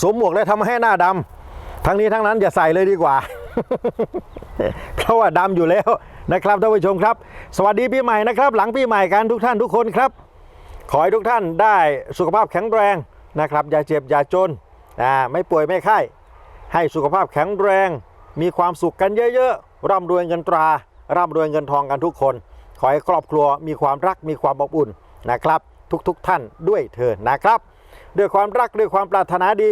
สวมหมวกแล้วทำให้หน้าดำทั้งนี้ทั้งนั้นอย่าใส่เลยดีกว่า เพราะว่าดำอยู่แล้วนะครับท่านผู้ชมครับ สวัสดีปีใหม่นะครับ หลังปีใหม่กันทุกท่านทุกคนครับ ขอให้ทุกท่านได้สุขภาพแข็งแรงนะครับ อย่าเจ็บอย่าจนอ่าไม่ป่วยไม่ไข้ให้สุขภาพแข็งแรง มีความสุขกันเยอะๆ ร่ำรวยเงินตรา ร่ำรวยเงินทองกันทุกคน ขอให้ครอบครัวมีความรักมีความอบอุ่นนะครับ ทุกๆท่านด้วยเถิดนะครับ ด้วยความรักด้วยความปรารถนาดี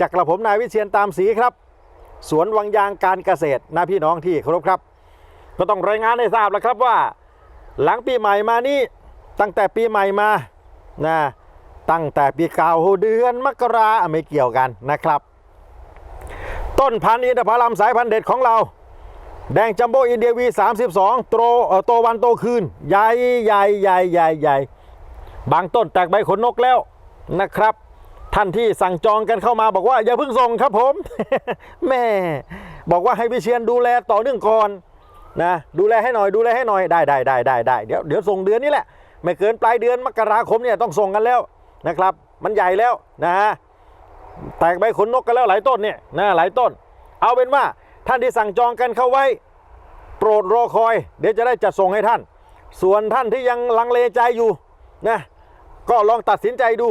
จากกระผมนายวิเชียนตามสีครับ สวนวังยางการเกษตรนะพี่น้องที่เคารพครับ ก็ต้องรายงานให้ทราบแล้วครับว่า หลังปีใหม่มานี้ตั้งแต่ปีใหม่มานะตั้งแต่ปีเก่าเดือนมกราไม่เกี่ยวกันนะครับ ต้นพันธุ์อินทผลัมสายพันธุ์เด็ดของเรา แดงจัมโบ้อินเดียวี 32 โตเอ่อโตวันโตคืน ใหญ่ใหญ่ใหญ่ใหญ่ใหญ่บางต้นแตกใบขนนกแล้ว นะครับ ท่านที่สั่งจองกันเข้ามาบอกว่าอย่าเพิ่งส่งครับผม แม่บอกว่าให้วิเชียนดูแลต่อเนื่องก่อนนะดูแลให้หน่อยดูแลให้หน่อยได้ได้ได้ได้ได้เดี๋ยวเดี๋ยวส่งเดือนนี้แหละ ไม่เกินปลายเดือนมกราคมเนี่ยต้องส่งกันแล้วนะครับ มันใหญ่แล้วนะฮะแตกใบขนนกกันแล้วหลายต้นเนี่ยนะหลายต้น เอาเป็นว่าท่านที่สั่งจองกันเข้าไว้ โปรดรอคอย เดี๋ยวจะได้จัดส่งให้ท่าน ส่วนท่านที่ยังลังเลใจอยู่นะก็ลองตัดสินใจดู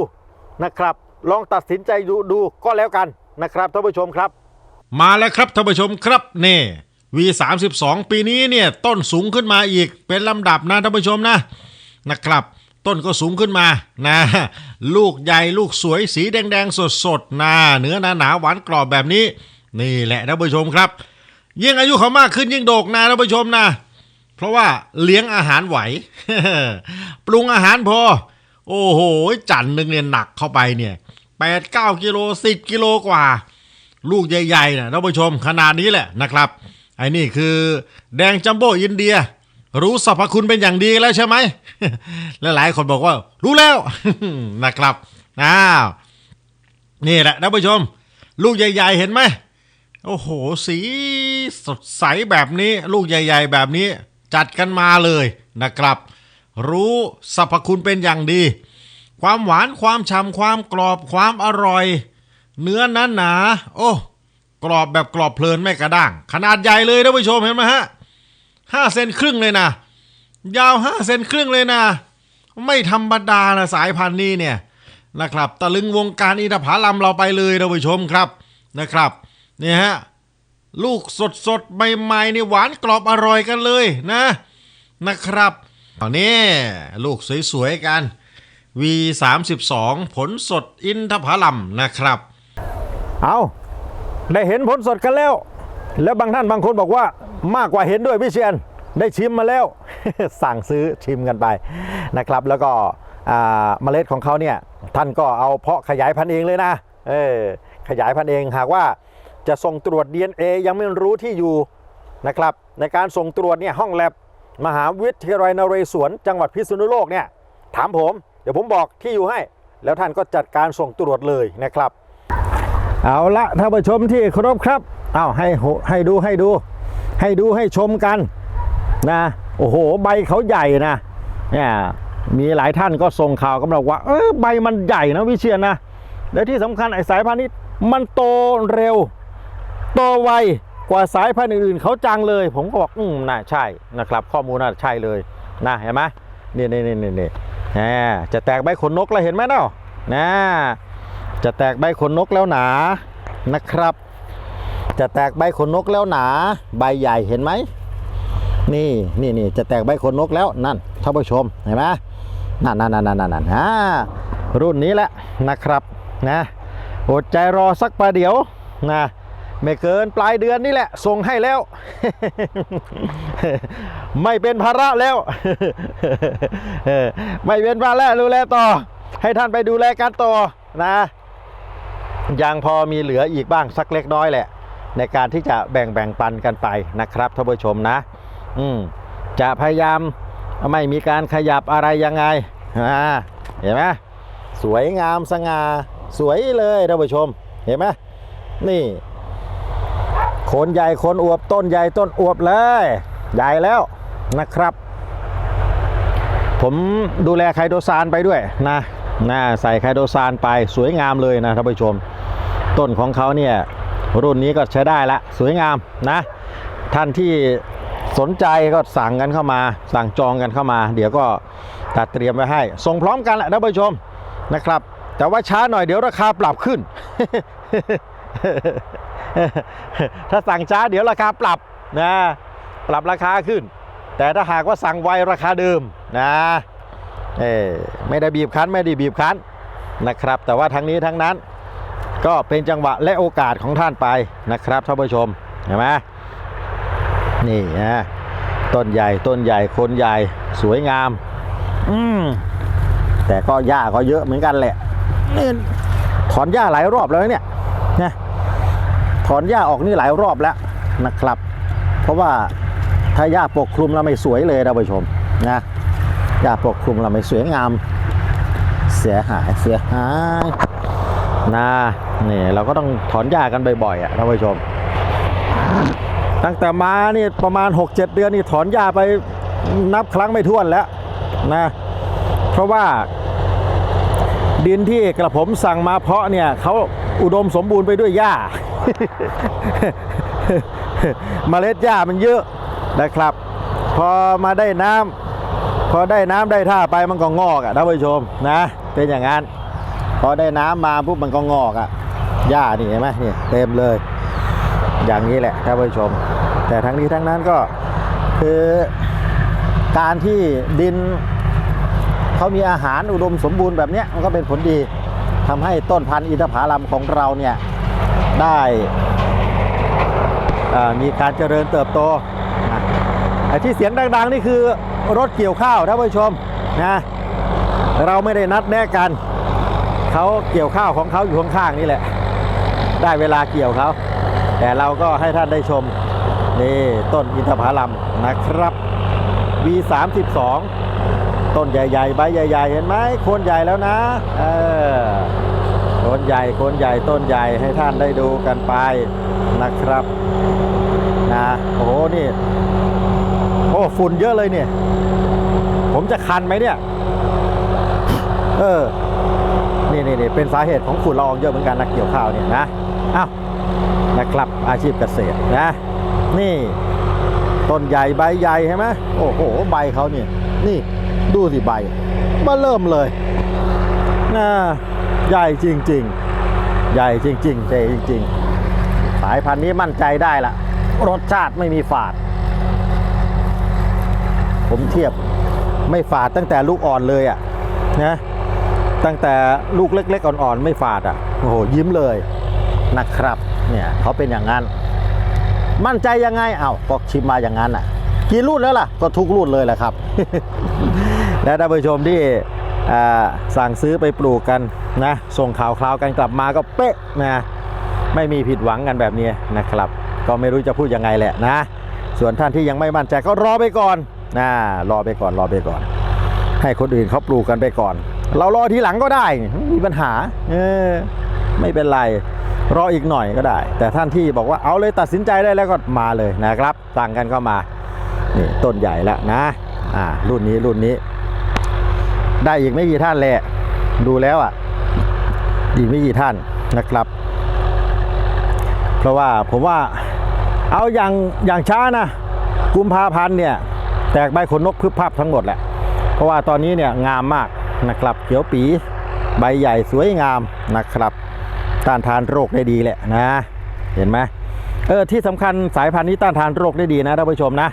นะครับ ลองตัดสินใจดูดูก็แล้วกันนะครับท่านผู้ชมครับ มาแล้วครับท่านผู้ชมครับนี่ V32 ปีนี้เนี่ยต้นสูงขึ้นมาอีกเป็นลำดับนะท่านผู้ชมนะนะครับ ต้นก็สูงขึ้นมานะ ลูกใหญ่ลูกสวยสีแดง ๆ สดๆนะเนื้อหนาๆหวานกรอบแบบนี้ นี่แหละท่านผู้ชมครับ ยิ่งอายุเขามากขึ้นยิ่งโดกนะท่านผู้ชมนะ เพราะว่าเลี้ยงอาหารไหว ปรุงอาหารพอ โอ้โห จันหนึ่งเนี่ยหนักเข้าไปเนี่ยแปดเก้ากิโลสิบกิโลกว่า ลูกใหญ่ๆนะท่านผู้ชมขนาดนี้แหละนะครับไอ้นี่คือแดงจัมโบ้อินเดีย รู้สรรพคุณเป็นอย่างดีแล้วใช่ไหมและหลายคนบอกว่า รู้แล้วนะครับอ้าวนี่แหละท่านผู้ชม ลูกใหญ่ ๆ เห็นไหมโอ้โห สีสดใสแบบนี้ ลูกใหญ่ ๆ แบบนี้ จัดกันมาเลยนะครับ รู้สรรพคุณเป็นอย่างดี ความหวานความฉ่ำความกรอบความอร่อย เนื้อหนหนา โอ้กรอบแบบกรอบเพลินไม่กระด้าง ขนาดใหญ่เลยท่านผู้ชมเห็นไหมฮะห้าเซนครึ่งเลยนะ ยาวห้าเซนครึ่งเลยนะ ไม่ธรรมดานะสายพันธุ์นี้เนี่ยนะครับตะลึงวงการอินทผลัมเราไปเลยท่านผู้ชมครับนะครับเนี่ยฮะลูกสดสดๆใหม่ๆนี่หวานกรอบอร่อยกันเลยนะนะครับ เอานี่ลูกสวยๆกัน V32 ผลสดอินทผลัมนะครับ เอาได้เห็นผลสดกันแล้ว แล้วบางท่านบางคนบอกว่ามากกว่าเห็นด้วยพี่เชียน ได้ชิมมาแล้ว สั่งซื้อชิมกันไปนะครับ แล้วก็เมล็ดของเขาเนี่ยท่านก็เอาเพาะขยายพันธุ์เองเลยนะเออขยายพันธุ์เองหากว่าจะส่งตรวจ DNA ยังไม่รู้ที่อยู่นะครับ ในการส่งตรวจเนี่ยห้องแลบ มหาวิทยาลัยนเรศวรจังหวัดพิษณุโลกเนี่ยถามผม เดี๋ยวผมบอกที่อยู่ให้ แล้วท่านก็จัดการส่งตรวจเลยนะครับ เอาละท่านผู้ชมที่เคารพครับเอาให้ให้ดูให้ดู ให้ดูให้ชมกันนะโอ้โห ใบเขาใหญ่นะเนี่ยมีหลายท่านก็ส่งข่าวกันบอกว่าเออใบมันใหญ่นะวิเชียนนะและที่สำคัญไอ้สายพันธุ์นี้มันโตเร็ว โตไว กว่าสายพันธุ์อื่นๆเขาจังเลย ผมก็บอกอืมน่าใช่นะครับ ข้อมูลน่าใช่เลยนะเห็นไหมนี่นี่นี่นี่นี่จะแตกใบขนนกแล้วเห็นไหมเนาะนะจะแตกใบขนนกแล้วหนานะครับ จะแตกใบขนนกแล้วหนา ใบใหญ่เห็นไหมนี่นี่นี่จะแตกใบขนนกแล้วนั่นท่านผู้ชมเห็นไหมนั่นนั่นนั่นนั่นนั่นอ่ารุ่นนี้แหละนะครับนะอดใจรอสักประเดี๋ยวนะ ไม่เกินปลายเดือนนี่แหละ ส่งให้แล้ว ไม่เป็นภาระแล้ว ไม่เป็นภาระดูแลต่อ ให้ท่านไปดูแลกันต่อนะยังพอมีเหลืออีกบ้างสักเล็กน้อยแหละ ในการที่จะแบ่งแบ่งปันกันไปนะครับท่านผู้ชมนะ อืมจะพยายามไม่มีการขยับอะไรยังไงอ่าเห็นไหมสวยงามสง่าสวยเลยท่านผู้ชม เห็นไหมนี่ โคนใหญ่โคนอวบต้นใหญ่ต้นอวบเลย ใหญ่แล้วนะครับ ผมดูแลไคโดซานไปด้วยนะนะใส่ไคโดซานไปสวยงามเลยนะท่านผู้ชม ต้นของเขาเนี่ยรุ่นนี้ก็ใช้ได้ละสวยงามนะ ท่านที่สนใจก็สั่งกันเข้ามา สั่งจองกันเข้ามา เดี๋ยวก็ตัดเตรียมไว้ให้ ส่งพร้อมกันแหละท่านผู้ชมนะครับ แต่ว่าช้าหน่อยเดี๋ยวราคาปรับขึ้น ถ้าสั่งช้าเดี๋ยวราคาปรับนะปรับราคาขึ้น แต่ถ้าหากว่าสั่งไวราคาเดิมนะเออไม่ได้บีบคั้นไม่ได้บีบคั้นนะครับ แต่ว่าทั้งนี้ทั้งนั้นก็เป็นจังหวะและโอกาสของท่านไปนะครับท่านผู้ชมเห็นไหมนี่นะต้นใหญ่ต้นใหญ่คนใหญ่สวยงาม อืมแต่ก็หญ้าก็เยอะเหมือนกันแหละนี่ถอนหญ้าหลายรอบแล้วเนี่ยนะ ถอนหญ้าออกนี่หลายรอบแล้วนะครับ เพราะว่าถ้าหญ้าปกคลุมแล้วไม่สวยเลยท่านผู้ชมนะหญ้าปกคลุมแล้วไม่สวยงาม เสียหายเสียหายนะนี่เราก็ต้องถอนหญ้ากันบ่อยๆอะท่านผู้ชม ตั้งแต่มานี่ประมาณ 6-7 เดือนนี่ถอนหญ้าไปนับครั้งไม่ถ้วนแล้วนะเพราะว่าดินที่กระผมสั่งมาเพาะเนี่ยเขาอุดมสมบูรณ์ไปด้วยหญ้า เมล็ดหญ้ามันเยอะนะครับ พอมาได้น้ำพอได้น้ำได้ท่าไปมันก็งอกอะท่านผู้ชมนะ เป็นอย่างนั้น พอได้น้ำมาปุ๊บมันก็งอกอะหญ้านี่เห็นไหมนี่เต็มเลย อย่างนี้แหละท่านผู้ชม แต่ทั้งนี้ทั้งนั้นก็คือการที่ดินเขามีอาหารอุดมสมบูรณ์แบบเนี้ยมันก็เป็นผลดีทำให้ต้นพันธุ์อินทผลัมของเราเนี่ย ได้มีการเจริญเติบโตไอ้ที่เสียงดังๆนี่คือรถเกี่ยวข้าวท่านผู้ชมนะเราไม่ได้นัดแนะกันเขาเกี่ยวข้าวของเขาอยู่ข้างๆนี่แหละ ได้เวลาเกี่ยวเขาแต่เราก็ให้ท่านได้ชมนี่ต้นอินทผลัมนะครับ V32 ต้นใหญ่ๆใบใหญ่ ๆ เห็นไหมโคนใหญ่แล้วนะ เออ นใหญ่โคนใหญ่ต้นใหญ่ให้ท่านได้ดูกันไปนะครับนะโอ้โหนี่โอ้ฝุ่นเยอะเลยเนี่ย ผมจะคันไหมเนี่ย เออนี่นี่นี่เป็นสาเหตุของฝุ่นละอองเยอะเหมือนกันนะเกี่ยวข้าวเนี่ยนะอ้าวนะครับอาชีพเกษตรนะ นี่ ต้นใหญ่ใบใหญ่ใช่ไหมโอ้โหใบเขาเนี่ยนี่ดูสิใบมาเริ่มเลยนะ ใหญ่จริง ๆ ใหญ่จริงๆใหญ่จริง ๆ สายพันธุ์นี้มั่นใจได้ละรสชาติไม่มีฝาด ผมเทียบไม่ฝาดตั้งแต่ลูกอ่อนเลยอะ่ะนะตั้งแต่ลูกเล็ก ๆ อ่อน ๆ ไม่ฝาดอะ่ะโอ้โหยิ้มเลยนะครับเนี่ยเขาเป็นอย่างนั้น มั่นใจยังไงเอ้าก็ชิมมาอย่างนั้นอะกี่รุ่นแล้วล่ะ ก็ทุกรุ่นเลยแหละครับ และท่านผู้ชมที่สั่งซื้อไปปลูกกัน นะส่งข่าวคราวกันกลับมาก็เป๊ะนะไม่มีผิดหวังกันแบบนี้นะครับ ก็ไม่รู้จะพูดยังไงแหละนะ ส่วนท่านที่ยังไม่มั่นใจก็รอไปก่อนนะรอไปก่อนรอไปก่อน ให้คนอื่นเขาปลูกกันไปก่อน เรารอทีหลังก็ได้ม่มีปัญหาเออไม่เป็นไรรออีกหน่อยก็ได้ แต่ท่านที่บอกว่าเอาเลยตัดสินใจได้แล้วก็มาเลยนะครับสั่งกันก็มานี่ต้นใหญ่แล้วนะอ่ารุ่นนี้รุ่นนี้ ได้อีกไม่กี่ท่านแหละดูแล้วอะ อีกไม่กี่ท่านนะครับ เพราะว่าผมว่าเอาอย่างอย่างช้านะกุมภาพันธ์เนี่ย แตกใบขนนกพึบพับทั้งหมดแหละ เพราะว่าตอนนี้เนี่ยงามมากนะครับเขียวปีใบใหญ่สวยงามนะครับ ต้านทานโรคได้ดีแหละนะ เห็นไหมเออที่สำคัญสายพันธุ์นี้ต้านทานโรคได้ดีนะท่านผู้ชมนะ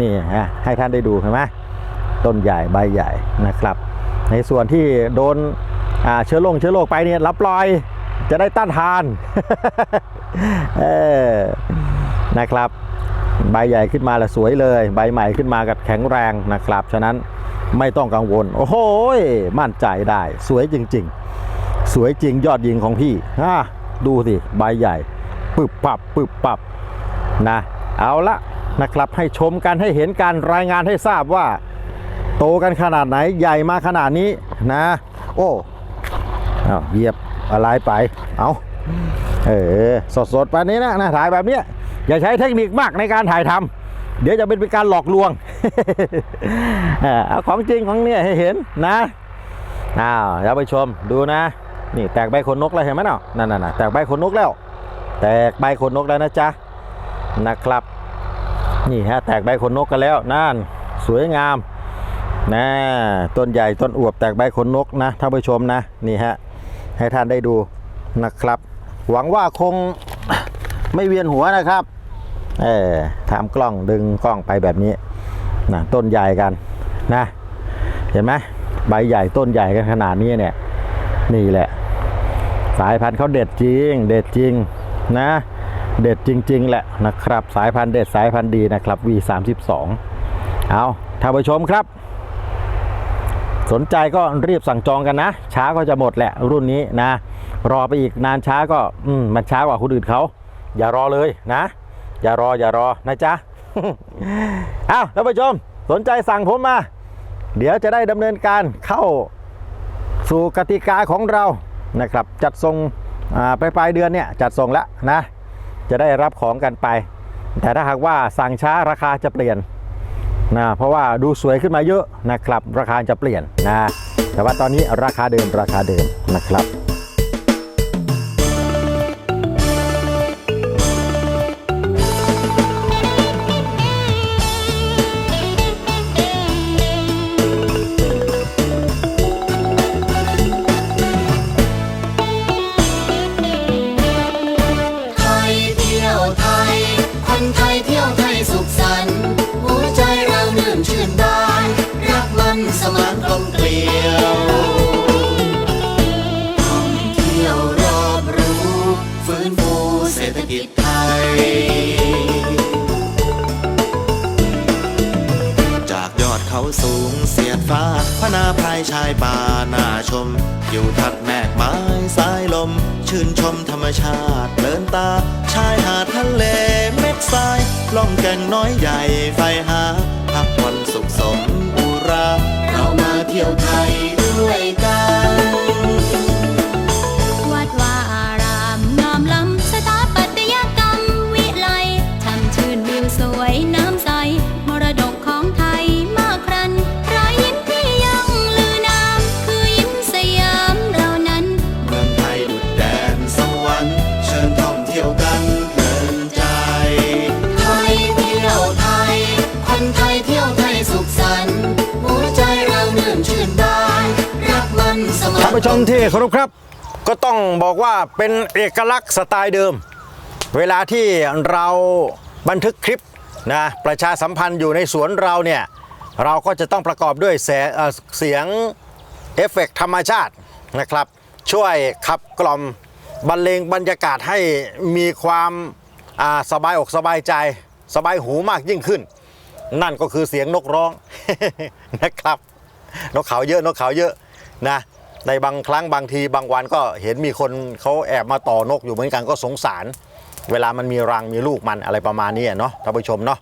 นี่ฮะให้ท่านได้ดูเห็นไหมต้นใหญ่ใบใหญ่นะครับ ในส่วนที่โดน อ่าเชื้อโรคเชื้อโรคไปเนี่ยรับรอยจะได้ต้านทานเออนะครับ ใบใหญ่ขึ้นมาแล้วสวยเลย ใบใหม่ขึ้นมากับแข็งแรงนะครับ ฉะนั้นไม่ต้องกังวล โอ้โหมั่นใจได้ สวยจริง ๆ สวยจริงยอดยิงของพี่อะดูสิใบใหญ่ปึบปับปึบปับนะเอาละนะครับให้ชมกันให้เห็นการรายงานให้ทราบว่า โตกันขนาดไหนใหญ่มาขนาดนี้นะ โอ้ เอาเหยียบอะไรไป เอาเออสดสดๆไปนี้นะนะถ่ายแบบเนี้ยอย่าใช้เทคนิคมากในการถ่ายทำเดี๋ยวจะเป็นเป็นการหลอกลวงเอาของจริงของเนี่ยให้เห็นนะอ้าวท่านผู้ชมดูนะ นี่แตกใบขนนกแล้วเห็นไหมเนาะนั่นน่ะแตกใบขนนกแล้ว แตกใบขนนกแล้วนะจ๊ะนะครับ นี่ฮะแตกใบขนนกกันแล้วนั่นสวยงามนะต้นใหญ่ต้นอวบแตกใบขนนกนะท่านผู้ชมนะนี่ฮะ ให้ท่านได้ดูนะครับ หวังว่าคงไม่เวียนหัวนะครับเออถามกล้องดึงกล้องไปแบบนี้นะต้นใหญ่กันนะ เห็นไหมใบใหญ่ต้นใหญ่กันขนาดนี้เนี่ย นี่แหละ สายพันธุ์เขาเด็ดจริง เด็ดจริงนะ เด็ดจริง ๆ แหละนะครับ สายพันธุ์เด็ดสายพันธุ์ดีนะครับ V32 เอาท่านผู้ชมครับ สนใจก็รีบสั่งจองกันนะ ช้าก็จะหมดแหละรุ่นนี้นะ รอไปอีกนานช้าก็อมมันช้ากว่าคนอื่นเขา อย่ารอเลยนะ อย่ารออย่ารอนะจ๊ะเอาท่านผู้ชมสนใจสั่งผมมา เดี๋ยวจะได้ดำเนินการเข้าสู่กติกาของเรานะครับ จัดส่งไปปลายเดือนเนี่ยจัดส่งแล้วนะ จะได้รับของกันไป แต่ถ้าหากว่าสั่งช้าราคาจะเปลี่ยน นะเพราะว่าดูสวยขึ้นมาเยอะนะครับ ราคาจะเปลี่ยนนะแต่ว่าตอนนี้ราคาเดิมราคาเดิมนะครับ พนาพนาภายชายป่าน่าชม อยู่ทัดแมกไม้สายลม ชื่นชมธรรมชาติเลินตา ชายหาดทะเลเม็ดทรายล่องแก่งน้อยใหญ่ไฟหา พักผ่อนสุขสมอุรา เรามาเที่ยวไทย ชมที่เคารพครับ ก็ต้องบอกว่าเป็นเอกลักษณ์สไตล์เดิม เวลาที่เราบันทึกคลิปนะประชาสัมพันธ์อยู่ในสวนเราเนี่ย เราก็จะต้องประกอบด้วยเสียงเอฟเฟกต์ธรรมชาตินะครับ ช่วยขับกล่อมบรรเลงบรรยากาศให้มีความาสบายอกสบายใจ สบายหูมากยิ่งขึ้น นั่นก็คือเสียงนกร้องนะครับ นกเขาเยอะนกเขาเยอะนะ ในบางครั้งบางทีบางวันก็เห็นมีคนเขาแอบมาต่อนกอยู่เหมือนกันก็สงสาร เวลามันมีรังมีลูกมันอะไรประมาณนี้เนาะท่านผู้ชมเนาะ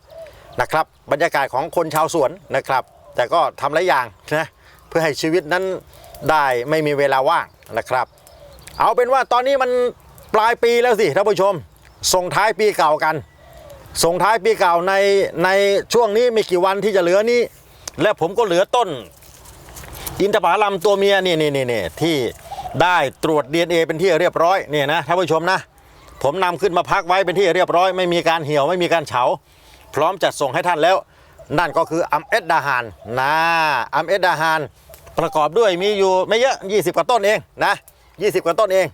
นะครับบรรยากาศของคนชาวสวนนะครับ แต่ก็ทำหลายอย่างนะเพื่อให้ชีวิตนั้นได้ไม่มีเวลาว่างนะครับ เอาเป็นว่าตอนนี้มันปลายปีแล้วสิท่านผู้ชม ส่งท้ายปีเก่ากัน ส่งท้ายปีเก่าในในช่วงนี้มีกี่วันที่จะเหลือนี้ และผมก็เหลือต้น อินทผลัมตัวเมียนี่นี่นี่นที่ได้ตรวจ DNA เป็นที่เรียบร้อยเนี่ยนะท่านผู้ชมนะ ผมนำขึ้นมาพักไว้เป็นที่เรียบร้อย ไม่มีการเหี่ยวไม่มีการเฉา พร้อมจัดส่งให้ท่านแล้ว นั่นก็คืออัมเอสดาฮานนะอัมเอสดาฮานประกอบด้วยมีอยู่ไม่เยอะ 20 กว่าต้นเองนะ 20 กว่าต้นเอง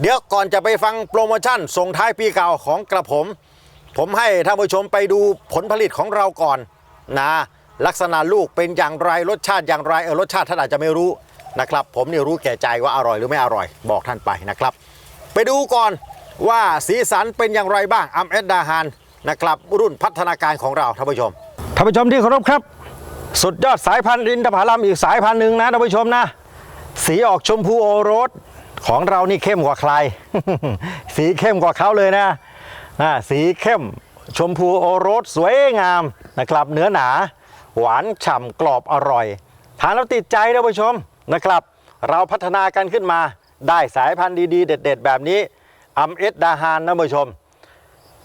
เดี๋ยวก่อนจะไปฟังโปรโมชั่นส่งท้ายปีเก่าของกระผม ผมให้ท่านผู้ชมไปดูผลผลิตของเราก่อนนะ ลักษณะลูกเป็นอย่างไรรสชาติอย่างไรเออรสชาติท่านอาจจะไม่รู้นะครับ ผมนี่รู้แก่ใจว่าอร่อยหรือไม่อร่อยบอกท่านไปนะครับ ไปดูก่อนว่าสีสันเป็นอย่างไรบ้างอัมเอสดาฮานนะครับรุ่นพัฒนาการของเราท่านผู้ชมท่านผู้ชมที่เคารพครับ สุดยอดสายพันธุ์อินทผลัมอีกสายพันธุ์หนึ่งนะท่านผู้ชมนะ สีออกชมพูโอรสของเรานี่เข้มกว่าใคร สีเข้มกว่าเขาเลยนะนะสีเข้มชมพูโอรสสวยงามนะครับเนื้อหนา หวานฉ่ำกรอบอร่อย ทานแล้วติดใจท่านผู้ชมนะครับ เราพัฒนากันขึ้นมาได้สายพันธุ์ดีๆ เด็ด ๆ แบบนี้อัมเอสดาฮานท่านผู้ชม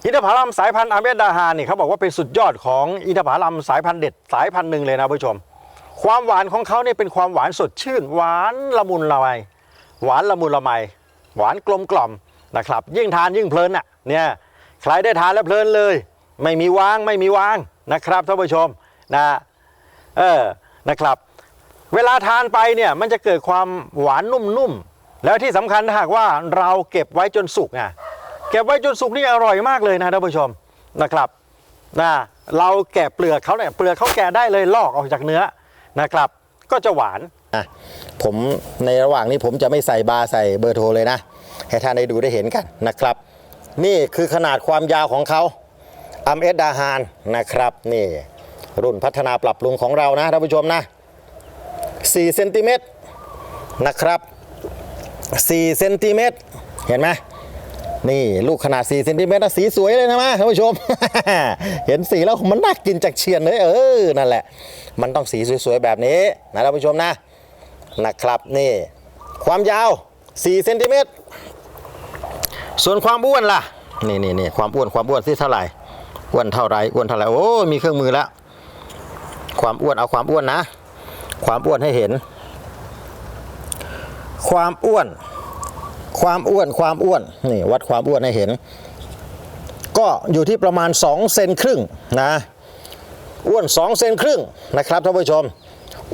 อินทผลัมสายพันธุ์อาเมดดาฮานนี่เขาบอกว่าเป็นสุดยอดของอินทผลัมสายพันธุ์เด็ดสายพันธุ์หนึ่งเลยนะผู้ชม ความหวานของเขาเนี่ยเป็นความหวานสดชื่น หวานละมุนละไมหวานละมุนละไมหวานกลมกล่อมนะครับ ยิ่งทานยิ่งเพลินอะเนี่ยใครได้ทานแล้วเพลินเลย ไม่มีวางไม่มีวางนะครับท่านผู้ชม นะเออนะครับ เวลาทานไปเนี่ยมันจะเกิดความหวานนุ่มๆ แล้วที่สำคัญถ้าหากว่าเราเก็บไว้จนสุกอะเก็บไว้จนสุกนี่อร่อยมากเลยนะท่านผู้ชมนะครับนะเราแกะเปลือกเขาเนี่ยเปลือกเขาแกะได้เลยลอกออกจากเนื้อนะครับ ก็จะหวานอะผมในระหว่างนี้ผมจะไม่ใส่บาร์ใส่เบอร์โทรเลยนะ ให้ท่านได้ดูได้เห็นกันนะครับ นี่คือขนาดความยาวของเขาอัมเอสดาฮานนะครับนี่ รุ่นพัฒนาปรับปรุงของเรานะท่านผู้ชมนะ4เซนติเมตรนะครับ4เซนติเมตรเห็นไหมนี่ลูกขนาด4เซนติเมตรนะสีสวยเลยนะมาท่านผู้ชม เห็นสีแล้วมันน่ากินจากเชียนเลยเออนั่นแหละ มันต้องสีสวยๆแบบนี้นะท่านผู้ชมนะนะครับนี่ความยาว4เซนติเมตรส่วนความอ้วนล่ะนี่นี่นี่ความอ้วนความอ้วนที่เท่าไหร่อ้วนเท่าไหรอ้วนเท่าไหร่โอ้มีเครื่องมือแล้ว ความอ้วนเอาความอ้วนนะ ความอ้วนให้เห็น ความอ้วน ความอ้วนความอ้วนนี่วัดความอ้วนให้เห็น ก็อยู่ที่ประมาณ2เซนครึ่งนะอ้วน2เซนครึ่งนะครับท่านผู้ชม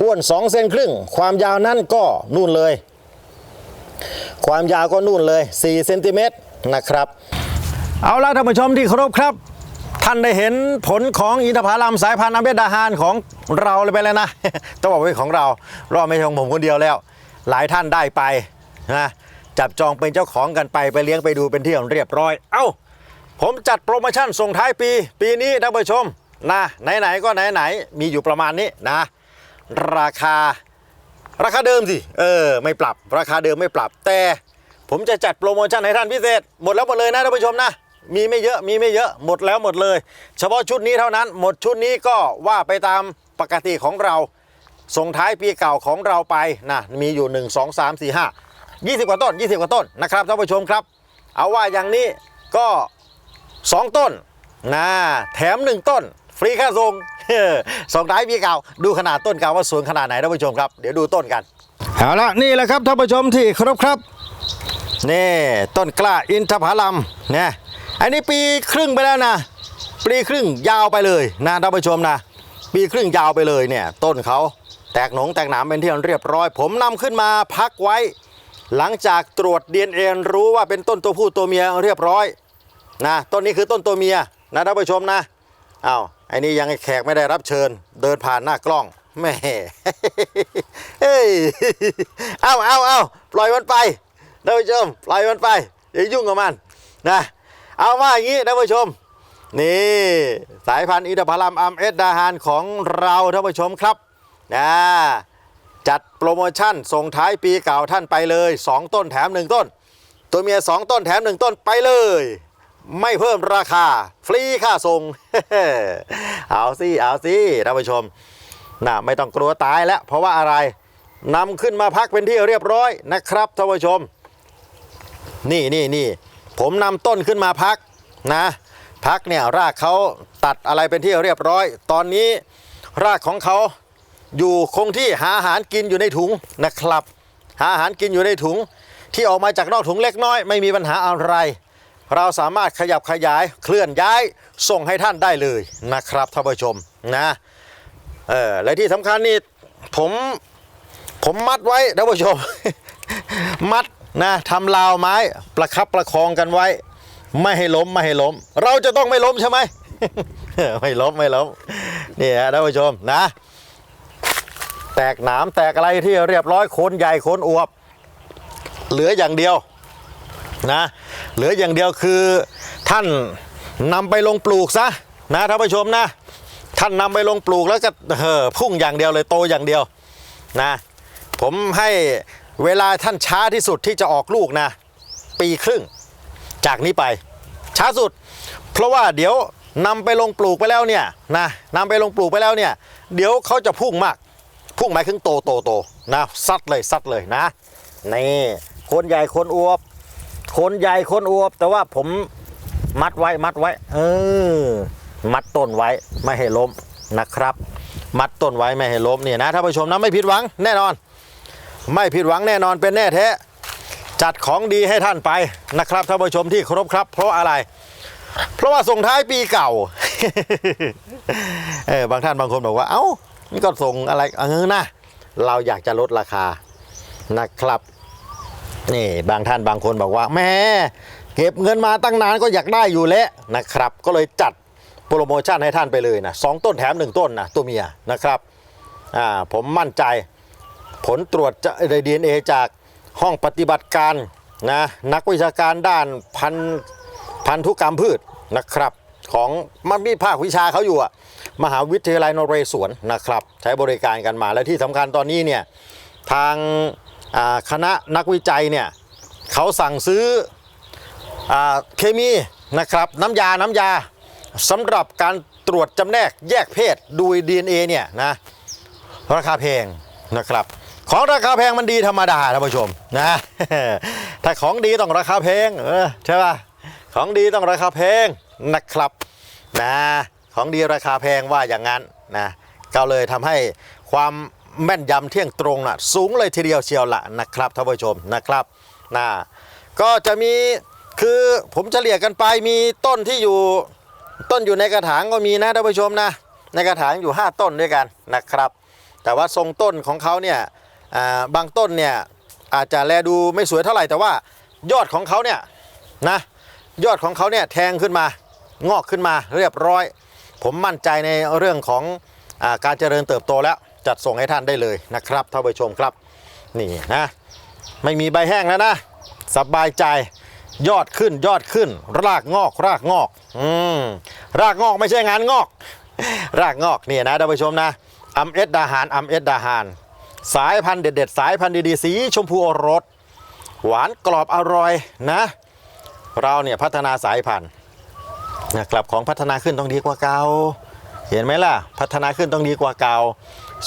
อ้วน2เซนครึ่ง ความยาวนั่นก็นู่นเลย ความยาวก็นู่นเลย4เซนติเมตรนะครับ เอาละท่านผู้ชมที่เคารพครับ ท่านได้เห็นผลของอินทผลัมสายพันธุ์อัมเบดาฮานของเราเลยไปแล้วนะต้องบอกว่าของเรารอไม่ใช่ของผมคนเดียวแล้ว หลายท่านได้ไปนะจับจองเป็นเจ้าของกันไปไปเลี้ยงไปดูเป็นที่เรียบร้อย เอ้า ผมจัดโปรโมชั่นส่งท้ายปี ปีนี้ท่านผู้ชมนะไหนๆก็ไหนๆมีอยู่ประมาณนี้นะ ราคาราคาเดิมสิเออไม่ปรับ ราคาเดิมไม่ปรับแต่ ผมจะจัดโปรโมชั่นให้ท่านพิเศษ หมดแล้วหมดเลยนะท่านผู้ชมนะ มีไม่เยอะมีไม่เยอะหมดแล้วหมดเลย เฉพาะชุดนี้เท่านั้น หมดชุดนี้ก็ว่าไปตามปกติของเรา ส่งท้ายปีเก่าของเราไปนะมีอยู่ 1 2 3 4 5 20 กว่าต้น 20 กว่าต้นนะครับท่านผู้ชมครับ เอาว่าอย่างนี้ก็ 2 ต้นนะแถม 1 ต้น ฟรีค่าส่งส่งท้ายปีเก่าดูขนาดต้นเก่าว่าสวยขนาดไหนท่านผู้ชมครับเดี๋ยวดูต้นกันเอาละนี่แหละครับท่านผู้ชมที่ครพครับนี่ต้นกล้าอินทผลัมเนี่ย อันนี้ปีครึ่งไปแล้วนะ ปีครึ่งยาวไปเลยนะท่านผู้ชมนะ ปีครึ่งยาวไปเลยเนี่ย ต้นเขาแตกหนงแตกหนามเป็นที่เรียบร้อย ผมนำขึ้นมาพักไว้ หลังจากตรวจ DNA รู้ว่าเป็นต้นตัวผู้ตัวเมียเรียบร้อยนะต้นนี้คือต้นตัวเมียนะท่านผู้ชมนะอ้าวไอ้นี่ยังแขกไม่ได้รับเชิญ เดินผ่านหน้ากล้องแม่เฮ้ยเอาเอาเอาปล่อยมันไปท่านผู้ชมปล่อยมันไปอย่ายุ่งกับมันนะ เอาว่าอย่างนี้ท่านผู้ชม นี่สายพันธุ์อินทผลัมอัมเอสดาฮานของเราท่านผู้ชมครับนะจัดโปรโมชั่นส่งท้ายปีเก่าท่านไปเลย 2 ต้นแถม 1 ต้น ตัวเมีย 2 ต้นแถม 1 ต้นไปเลย ไม่เพิ่มราคา ฟรีค่าส่งเอาสิเอาสิท่านผู้ชมนะไม่ต้องกลัวตายแล้ว เพราะว่าอะไรนำขึ้นมาพักเป็นที่เรียบร้อยนะครับท่านผู้ชม นี่นี่นี่ ผมนำต้นขึ้นมาพักนะพักเนี่ยรากเขาตัดอะไรเป็นที่เรียบร้อย ตอนนี้รากของเขาอยู่คงที่หาอาหารกินอยู่ในถุงนะครับ หาอาหารกินอยู่ในถุง ที่ออกมาจากนอกถุงเล็กน้อย ไม่มีปัญหาอะไร เราสามารถขยับขยายเคลื่อนย้ายส่งให้ท่านได้เลยนะครับท่านผู้ชมนะเออและที่สำคัญนี่ผมผมมัดไว้ท่านผู้ชม มัด นะทำราวไม้ประคับประคองกันไว้ ไม่ให้ล้มไม่ให้ล้ม เราจะต้องไม่ล้มใช่ไหม ไม่ล้มไม่ล้มนี่ฮะท่านผู้ชมนะ แตกหนามแตกอะไรที่เรียบร้อยโคนใหญ่โคนอวบ เหลืออย่างเดียวนะเหลืออย่างเดียวคือท่านนำไปลงปลูกซะนะท่านผู้ชมนะ ท่านนำไปลงปลูกแล้วก็เออพุ่งอย่างเดียวเลยโตอย่างเดียวนะผมให้ เวลาท่านช้าที่สุดที่จะออกลูกนะ ปีครึ่ง จากนี้ไป ช้าสุด เพราะว่าเดี๋ยวนำไปลงปลูกไปแล้วเนี่ยนะนำไปลงปลูกไปแล้วเนี่ย เดี๋ยวเขาจะพุ่งมาก พุ่งหมายถึงโตโตโตนะซัดเลยซัดเลยนะนี่คนใหญ่คนอวบคนใหญ่คนอวบ แต่ว่าผมมัดไว้มัดไว้ เออ มัดต้นไว้ไม่ให้ล้มนะครับ มัดต้นไว้ไม่ให้ล้มเนี่ยนะท่านผู้ชมนะไม่ผิดหวังแน่นอน ไม่ผิดหวังแน่นอนเป็นแน่แท้ จัดของดีให้ท่านไปนะครับท่านผู้ชมที่เคารพครับ เพราะอะไร เพราะว่าส่งท้ายปีเก่า เออบางท่านบางคนบอกว่าเอ้านี่ก็ส่งอะไรเออนะเราอยากจะลดราคานะครับนี่บางท่านบางคนบอกว่าแม่เก็บเงินมาตั้งนานก็อยากได้อยู่แล้วนะครับ ก็เลยจัดโปรโมชั่นให้ท่านไปเลยนะสองต้นแถมหนึ่งต้นนะตัวเมียนะครับอ่าผมมั่นใจ ผลตรวจดีเอ็นเอจากห้องปฏิบัติการนะนักวิชาการด้านพันพันธุกรรมพืชนะครับ ของมันมีภาควิชาเขาอยู่อะมหาวิทยาลัยนเรศวรนะครับ ใช้บริการกันมาและที่สำคัญตอนนี้เนี่ยทางคณะนักวิจัยเนี่ยเขาสั่งซื้ออเคมีนะครับน้ำยาน้ำยาสำหรับการตรวจจำแนกแยกเพศดู DNA เนี่ยนะราคาแพงนะครับ ของราคาแพงมันดีธรรมดาท่านผู้ชมนะ ถ้าของดีต้องราคาแพงเออใช่ป่ะของดีต้องราคาแพงนะครับนะของดีราคาแพงว่าอย่างนั้นนะก็เลยทำให้ความแม่นยำเที่ยงตรงน่ะสูงเลยทีเดียวเชียวละนะครับท่านผู้ชมนะครับนะก็จะมีคือผมเฉลี่ยกันไปมีต้นที่อยู่ต้นอยู่ในกระถางก็มีนะท่านผู้ชมนะในกระถางอยู่ 5 ต้นด้วยกันนะครับ แต่ว่าทรงต้นของเขาเนี่ย บางต้นเนี่ยอาจจะแลดูไม่สวยเท่าไหร่แต่ว่ายอดของเขาเนี่ยนะยอดของเขาเนี่ยแทงขึ้นมางอกขึ้นมาเรียบร้อย ผมมั่นใจในเรื่องของอาการเจริญเติบโตแล้วจัดส่งให้ท่านได้เลยนะครับท่านผู้ชมครับนี่นะไม่มีใบแห้งแล้วนะสบายใจยอดขึ้นยอดขึ้น รากงอกรากงอกอืมรากงอกไม่ใช่งานงอก รากงอกเนี่ยนะท่านผู้ชมนะอัมเอสดาหารอัมเอสดาหาร สายพันธุ์เด็ดๆ สายพันธุ์ดีๆ สีชมพูอรสหวานกรอบอร่อยนะ เราเนี่ยพัฒนาสายพันธุ์นะครับของพัฒนาขึ้นต้องดีกว่าเก่าเห็นไหมล่ะ พัฒนาขึ้นต้องดีกว่าเก่า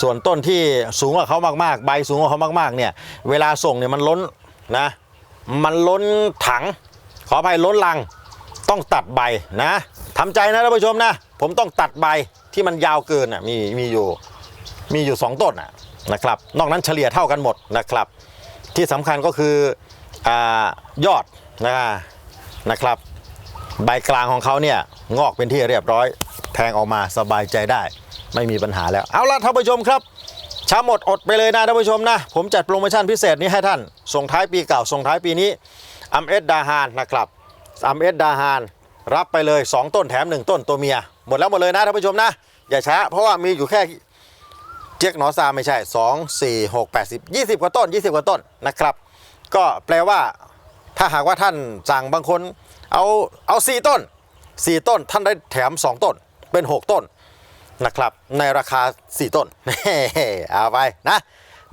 ส่วนต้นที่สูงกว่าเขามากๆ ใบสูงกว่าเขามากๆเนี่ยเวลาส่งเนี่ยมันล้นนะ มันล้นถัง ขออภัยล้นลังต้องตัดใบนะทำใจนะท่านผู้ชมนะ ผมต้องตัดใบที่มันยาวเกินอะมีมีอยู่มีอยู่2ต้นอะ นะครับ นอกนั้นเฉลี่ยเท่ากันหมดนะครับ ที่สำคัญก็คืออยอดนะนะครับ ใบกลางของเขาเนี่ยงอกเป็นที่เรียบร้อย แทงออกมาสบายใจได้ ไม่มีปัญหาแล้ว เอาละท่านผู้ชมครับช้าหมดอดไปเลยนะท่านผู้ชมนะ ผมจัดโปรโมชั่นพิเศษนี้ให้ท่าน ส่งท้ายปีเก่า ส่งท้ายปีนี้อัมเอสดาฮานนะครับอัมเอสดาฮานรับไปเลย 2 ต้นแถม 1 ต้นตัวเมีย หมดแล้วหมดเลยนะท่านผู้ชมนะ อย่าช้าเพราะว่ามีอยู่แค่ เจ๊กหนอซาไม่ใช่ 2 4 6 8 0 20 กว่าต้น 20 กว่าต้นนะครับ ก็แปลว่า ถ้าหากว่าท่านสั่งบางคนเอาเอา 4 ต้น 4 ต้นท่านได้แถม 2 ต้นเป็น 6 ต้นนะครับในราคา 4 ต้นเอาไปนะ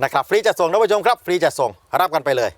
นะครับฟรีจะส่งท่านผู้ชมครับ ฟรีจะส่งรับกันไปเลย